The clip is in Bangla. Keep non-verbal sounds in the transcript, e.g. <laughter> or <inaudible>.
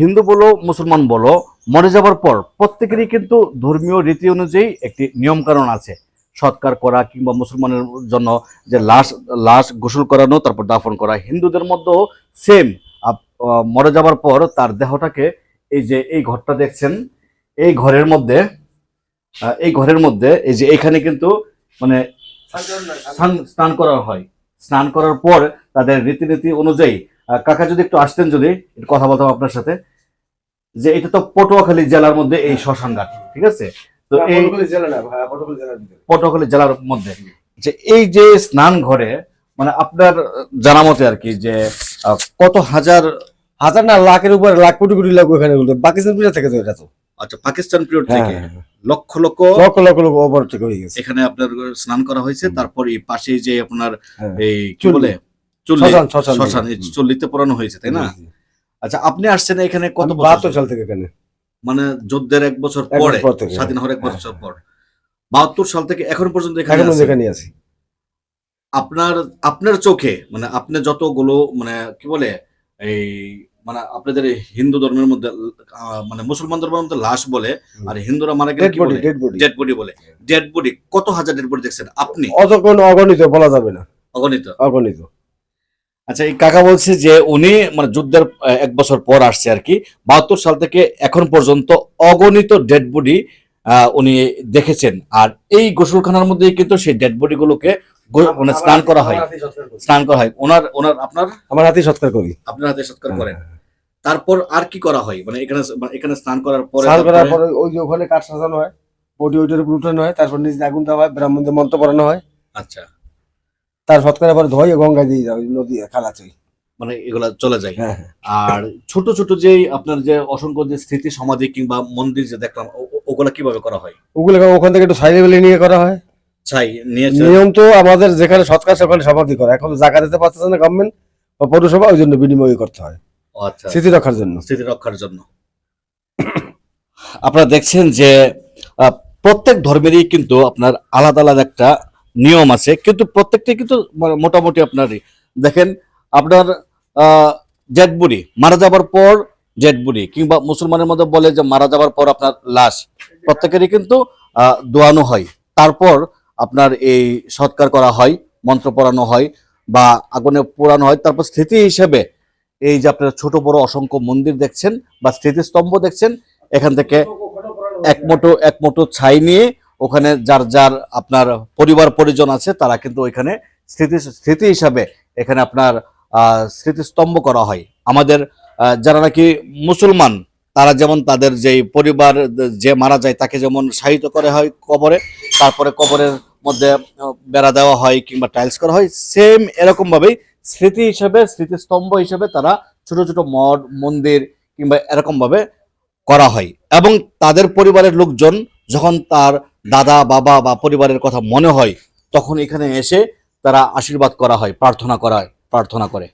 হিন্দু বলো, মুসলমান বলো, মরে যাবার পর প্রত্যেকেরই কিন্তু ধর্মীয় রীতি অনুযায়ী একটি নিয়ম কারণ আছে। সৎকার করা কিংবা মুসলমানের জন্য যে লাশ লাশ গোসল করানো, তারপর দাফন করা, হিন্দুদের মধ্যেও সেম মরে যাবার পর তার দেহটাকে এই যে এই ঘরটা দেখছেন, এই ঘরের মধ্যে এই ঘরের মধ্যে এই যে এখানে কিন্তু মানে স্নান করা হয়। স্নান করার পর তাদের রীতিনীতি অনুযায়ী কাকা যদি একটু আসতেন যদি কথা বলতাম আপনার সাথে। যে এটা তো পটুয়াখালী জেলার মধ্যে এই শ্মশান ঘাট ঠিক আছে? তো এই পটুয়াখালী জেলার মধ্যে। যে এই যে স্নান ঘরে মানে আপনার জানা মতে আর কি যে কত হাজার হাজার না লাখের উপরে লাখ কোটি কোটি লাখ ওখানে পাকিস্তান পিঠা থেকে তো এটা তো। আচ্ছা পাকিস্তান পিরিয়ড হ্যাঁ, থেকে লক্ষ লক্ষ লক্ষ লক্ষ লক্ষ ওপর থেকে হয়ে গেছে। এখানে আপনার স্নান করা হয়েছে তারপর এই পাশে যে আপনার হ্যাঁ। এই কি বলে? চুল্লি। শ্মশান, শ্মশান। চল্লিতে পড়ানো হয়েছে তাই না? আচ্ছা আপনি আসছেন এখানে কত বাহাত্তর সাল থেকে এখানে। মানে যুদ্ধের এক বছর পরে স্বাধীন হওয়ার এক হ্যাঁ। বছর পর। বাহাত্তর সাল থেকে এখন পর্যন্ত এখানে আছি। আপনার আপনার চোখে মানে আপনি যতগুলো মানে কি বলে এই মানে আপনাদের হিন্দু ধর্মের মধ্যে মানে মুসলমান ধর্মের মধ্যে লাশ বলে আর হিন্দুরা মারা গেলে ডেড বডি বলে? ডেড বডি বডি কত হাজার ডেড বডি দেখছেন? আপনি? অগণিত বলা যাবে না। অগণিত। অগণিত। আচ্ছা এই কাকা বলছে যে উনি মানে যুদ্ধের এক বছর পর আসছে আর কি। বাহাত্তর সাল থেকে এখন পর্যন্ত অগণিত ডেড বডি উনি দেখেছেন। আর এই গোসলখানার মধ্যে কিন্তু সেই ডেড বডি গুলোকে মানে স্নান করা হয়। স্নান করা হয়। ওনার ওনার আপনার? আমার হাতে সৎকার করি। আপনার হাতে সৎকার করেন। তারপর আর কি করা হয়? মানে এখানে মানে এখানে স্নান করার পরে স্নান করার পরে ওই যে ওখানে কাঠ সাজানো হয় বডি ওইটার উপর উঠানো হয় তারপর নিচে আগুন দেওয়া হয় ব্রাহ্মণদের মন্ত্র পড়ানো হয়। আচ্ছা। তার সৎকারের পরে ধোয় গঙ্গা দিয়ে যাবে নদী খালা চই মানে এগুলা চলে যায়। হ্যাঁ হ্যাঁ। আর ছোট ছোট যেই আপনার যে অসংখ্য যে স্মৃতি সমাধি কিংবা মন্দির যে দেখলাম ওগুলা কীভাবে করা হয়? ওগুলো ওখান থেকে একটু সাইডে বেলে নিয়ে করা হয়। চাই নিয়েছে নিয়ম তো আমাদের যেখানে সৎকার সেখানে সমাধি করা। এখন জায়গা দিতে পারতেছে না গভর্নমেন্ট বা পৌরসভা ওই জন্য বিনিময় করতে হয়। আচ্ছা। স্মৃতি রক্ষার জন্য। স্মৃতি রক্ষার জন্য। <coughs> আপনারা দেখছেন যে আহ, প্রত্যেক ধর্মেরই কিন্তু আপনার আলাদা আলাদা একটা নিয়ম আছে, কিন্তু প্রত্যেকটি কিন্তু মোটামুটি আপনারই। দেখেন, আপনার ডেড বডি, মারা যাবার পর ডেড বডি, কিংবা মুসলমানের মধ্যে বলে যে মারা যাবার পর আপনার লাশ, প্রত্যেকেরই কিন্তু দোয়ানো হয়। তারপর আপনার এই সৎকার করা হয়, মন্ত্র পড়ানো হয়, বা আগুনে পোড়ানো হয়। তারপর স্মৃতি হিসেবে এই যে আপনারা ছোট বড় অসংখ্য মন্দির দেখছেন, বা স্মৃতিস্তম্ভ দেখছেন, এখান থেকে এক মুঠো, এক ছাই নিয়ে ওখানে যার যার আপনার পরিবার পরিজন আছে, তারা কিন্তু ওইখানে স্মৃতি স্মৃতি হিসাবে এখানে আপনার স্মৃতিস্তম্ভ করা হয়। আমাদের যারা নাকি মুসলমান, তারা যেমন তাদের যে পরিবার, যে মারা যায় তাকে যেমন সাহিত্য করা হয় কবরে, তারপরে কবরের মধ্যে বেড়া দেওয়া হয় কিংবা টাইলস করা হয় সেম এরকমভাবেই স্মৃতি হিসেবে, স্মৃতিস্তম্ভ হিসেবে তারা ছোট ছোট মঠ, মন্দির কিংবা এরকমভাবে করা হয়। এবং তাদের পরিবারের লোকজন যখন তার দাদা, বাবা বা পরিবারের কথা মনে হয়, তখন এখানে এসে তারা আশীর্বাদ করা হয়, প্রার্থনা করা হয়, প্রার্থনা করে।